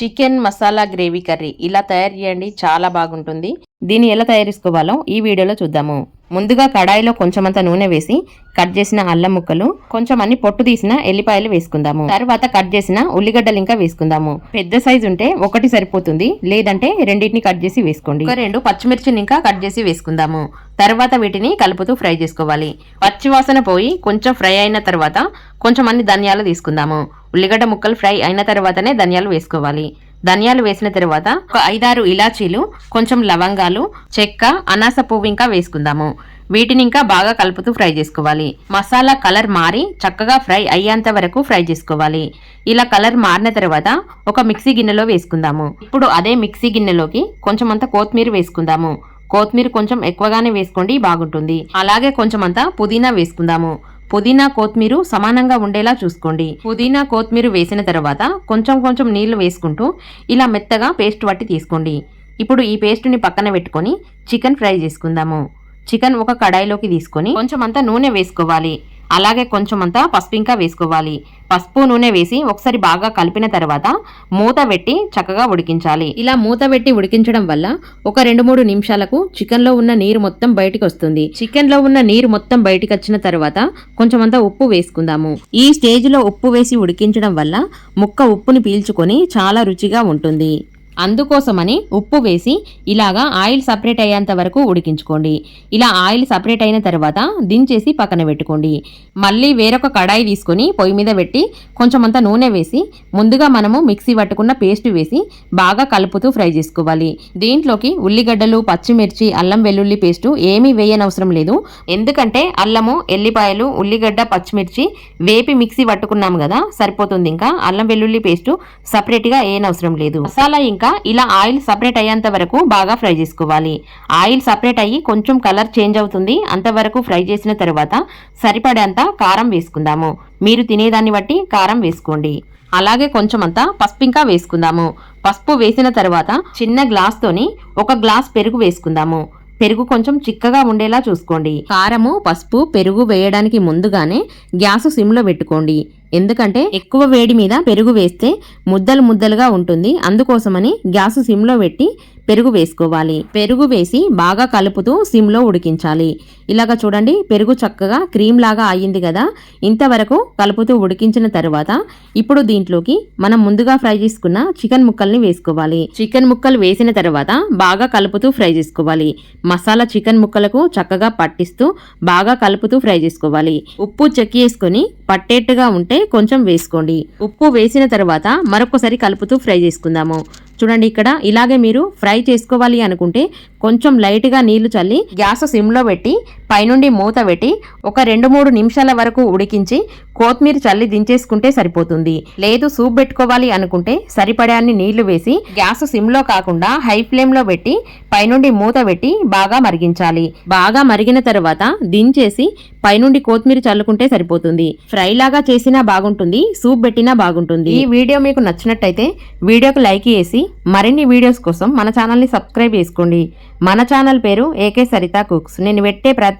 Chicken masala gravy curry. ఇలా తయారు చేయండి చాలా బాగుంటుంది. దీన్ని ఎలా తయారు చేసుకోవాలో ఈ వీడియోలో చూద్దాము. ముందుగా కడాయిలో కొంచెమంత నూనె వేసి కట్ చేసిన అల్లం ముక్కలు కొంచెం అన్ని పొట్టు తీసిన ఎల్లిపాయలు వేసుకుందాము. తర్వాత కట్ చేసిన ఉల్లిగడ్డలు ఇంకా వేసుకుందాము. పెద్ద సైజు ఉంటే ఒకటి సరిపోతుంది లేదంటే రెండింటిని కట్ చేసి వేసుకోండి. రెండు పచ్చిమిర్చిని ఇంకా కట్ చేసి వేసుకుందాము. తర్వాత వీటిని కలుపుతూ ఫ్రై చేసుకోవాలి. పచ్చివాసన పోయి కొంచెం ఫ్రై అయిన తర్వాత కొంచెం అన్ని ధనియాలు తీసుకుందాము. ఉల్లిగడ్డ ముక్కలు ఫ్రై అయిన తర్వాతనే ధనియాలు వేసుకోవాలి. ధనియాలు వేసిన తర్వాత ఒక ఐదారు ఇలాచీలు కొంచెం లవంగాలు చెక్క అనాస పువ్వు ఇంకా వేసుకుందాము. వీటిని ఇంకా బాగా కలుపుతూ ఫ్రై చేసుకోవాలి. మసాలా కలర్ మారి చక్కగా ఫ్రై అయ్యేంత వరకు ఫ్రై చేసుకోవాలి. ఇలా కలర్ మారిన తర్వాత ఒక మిక్సీ గిన్నెలో వేసుకుందాము. ఇప్పుడు అదే మిక్సీ గిన్నెలోకి కొంచెం అంత కొత్తిమీర వేసుకుందాము. కొత్తిమీర కొంచెం ఎక్కువగానే వేసుకోండి బాగుంటుంది. అలాగే కొంచెం అంతా పుదీనా వేసుకుందాము. పుదీనా కొత్తిమీర సమానంగా ఉండేలా చూసుకోండి. పుదీనా కొత్తిమీర వేసిన తర్వాత కొంచెం కొంచెం నీళ్ళు వేసుకుంటూ ఇలా మెత్తగా పేస్ట్ పట్టి తీసుకోండి. ఇప్పుడు ఈ పేస్ట్ని పక్కన పెట్టుకొని చికెన్ ఫ్రై చేసుకుందాము. చికెన్ ఒక కడాయిలోకి తీసుకొని కొంచెం అంతా నూనె వేసుకోవాలి. అలాగే కొంచెం అంతా పసుపు ఇంకా వేసుకోవాలి. పసుపు నూనె వేసి ఒకసారి బాగా కలిపిన తర్వాత మూత పెట్టి చక్కగా ఉడికించాలి. ఇలా మూత పెట్టి ఉడికించడం వల్ల ఒక రెండు మూడు నిమిషాలకు చికెన్లో ఉన్న నీరు మొత్తం బయటికి వస్తుంది. చికెన్లో ఉన్న నీరు మొత్తం బయటికి వచ్చిన తర్వాత కొంచెం అంతా ఉప్పు వేసుకుందాము. ఈ స్టేజ్లో ఉప్పు వేసి ఉడికించడం వల్ల ముక్క ఉప్పుని పీల్చుకొని చాలా రుచిగా ఉంటుంది. అందుకోసమని ఉప్పు వేసి ఇలాగా ఆయిల్ సపరేట్ అయ్యేంత వరకు ఉడికించుకోండి. ఇలా ఆయిల్ సపరేట్ అయిన తర్వాత దించేసి పక్కన పెట్టుకోండి. మళ్ళీ వేరొక కడాయి తీసుకొని పొయ్యి మీద పెట్టి కొంచెం అంత నూనె వేసి ముందుగా మనము మిక్సీ పట్టుకున్న పేస్ట్ వేసి బాగా కలుపుతూ ఫ్రై చేసుకోవాలి. దీంట్లోకి ఉల్లిగడ్డలు పచ్చిమిర్చి అల్లం వెల్లుల్లి పేస్టు ఏమీ వేయనవసరం లేదు. ఎందుకంటే అల్లము ఎల్లిపాయలు ఉల్లిగడ్డ పచ్చిమిర్చి వేపి మిక్సీ పట్టుకున్నాం కదా సరిపోతుంది. ఇంకా అల్లం వెల్లుల్లి పేస్టు సపరేట్గా వేయనవసరం లేదు. మసాలా ఇంకా ఇలా ఆయిల్ సపరేట్ అయ్యేంత వరకు బాగా ఫ్రై చేసుకోవాలి. ఆయిల్ సపరేట్ అయ్యి కొంచెం కలర్ చేంజ్ అవుతుంది. అంతవరకు ఫ్రై చేసిన తర్వాత సరిపడేంత కారం వేసుకుందాము. మీరు తినేదాన్ని బట్టి కారం వేసుకోండి. అలాగే కొంచెం అంతా పసుపు ఇంకా వేసుకుందాము. పసుపు వేసిన తర్వాత చిన్న గ్లాస్తోని ఒక గ్లాస్ పెరుగు వేసుకుందాము. పెరుగు కొంచెం చిక్కగా ఉండేలా చూసుకోండి. కారము పసుపు పెరుగు వేయడానికి ముందుగానే గ్యాస్ సిమ్లో పెట్టుకోండి. ఎందుకంటే ఎక్కువ వేడి మీద పెరుగు వేస్తే ముద్దలు ముద్దలుగా ఉంటుంది. అందుకోసమని గ్యాస్ సిమ్లో పెట్టి పెరుగు వేసుకోవాలి. పెరుగు వేసి బాగా కలుపుతూ సిమ్లో ఉడికించాలి. ఇలాగ చూడండి పెరుగు చక్కగా క్రీమ్ లాగా అయ్యింది కదా? ఇంతవరకు కలుపుతూ ఉడికించిన తర్వాత ఇప్పుడు దీంట్లోకి మనం ముందుగా ఫ్రై చేసుకున్న చికెన్ ముక్కల్ని వేసుకోవాలి. చికెన్ ముక్కలు వేసిన తర్వాత బాగా కలుపుతూ ఫ్రై చేసుకోవాలి. మసాలా చికెన్ ముక్కలకు చక్కగా పట్టిస్తూ బాగా కలుపుతూ ఫ్రై చేసుకోవాలి. ఉప్పు చెక్ చేసుకొని పట్టేట్టుగా ఉంటే కొంచెం వేసుకోండి. ఉప్పు వేసిన తర్వాత మరొకసారి కలుపుతూ ఫ్రై చేసుకుందాము. చూడండి ఇక్కడ ఇలాగే మీరు ఫ్రై చేసుకోవాలి అనుకుంటే కొంచెం లైట్గా నీళ్ళు చల్లి గ్యాస్ సిమ్లో పెట్టి పైనుండి మూత పెట్టి ఒక రెండు మూడు నిమిషాల వరకు ఉడికించి కొత్తిమీర చల్లి దించేసుకుంటే సరిపోతుంది. లేదు సూప్ పెట్టుకోవాలి అనుకుంటే సరిపడాన్ని నీళ్ళు వేసి గ్యాస్ సిమ్లో కాకుండా హై ఫ్లేమ్లో పెట్టి పైనుండి మూత పెట్టి బాగా మరిగించాలి. బాగా మరిగిన తర్వాత దించేసి పైనుండి కొత్తిమీర చల్లుకుంటే సరిపోతుంది. ఫ్రై లాగా చేసినా బాగుంటుంది సూప్ పెట్టినా బాగుంటుంది. ఈ వీడియో మీకు నచ్చినట్టయితే వీడియోకి లైక్ చేసి మరిన్ని వీడియోస్ కోసం మన ఛానల్ని సబ్స్క్రైబ్ చేసుకోండి. మన ఛానల్ పేరు ఏకే సరిత కుక్స్. నేను పెట్టే ప్రతి